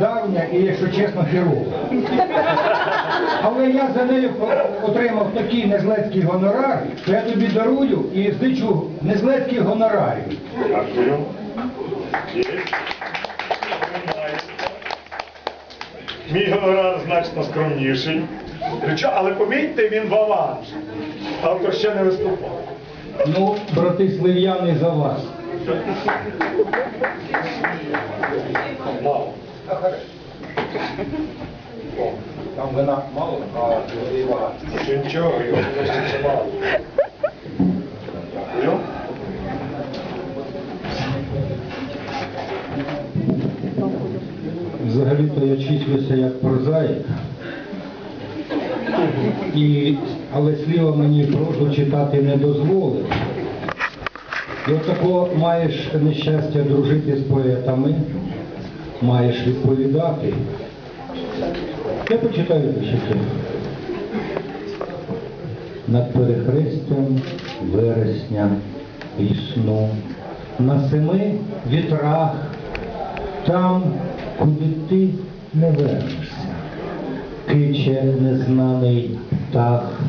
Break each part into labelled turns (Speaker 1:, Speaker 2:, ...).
Speaker 1: давня і, якщо чесно, хірург. Але я за нею отримав такий незлецький гонорар, що я тобі дарую і зичу незлецьких гонорарів.
Speaker 2: Дякую. Мій гонорар значно скромніший. Але помітьте, він в аванс. Автор ще не виступав.
Speaker 1: Ну, брати слив'яни за вас.
Speaker 2: Мало.
Speaker 1: Там вина мало, а води багато.
Speaker 2: Ще нічого, його ще мало. Дякую.
Speaker 1: Взагалі-то я числюся як прозаїк. І, але сліва мені прозу читати не дозволив. І от такого маєш нещастя дружити з поетами, маєш відповідати. Я почитаю віршики. Над перехрестям вересня вісну, на семи вітрах, там, куди ти не вернешся. Киче незнаний птах,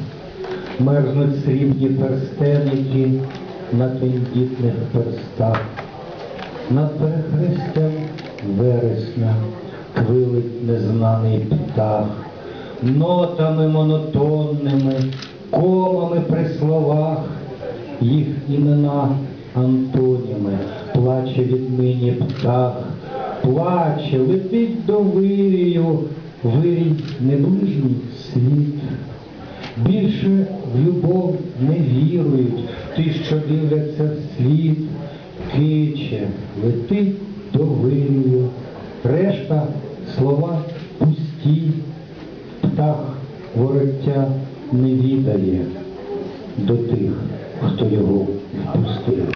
Speaker 1: мерзнуть срібні перстеники на тендітних перстах. Над перехрестям вересня квилить незнаний птах, нотами монотонними, комами при словах, їх імена антоніми, плаче від нині птах, плаче, летить до вирію, вирій неближній світ. Більше в любов не вірують, ті, що дивляться вслід, киче, летить до вирію, решта слова пусті, птах вороття не відає до тих, хто його впустив.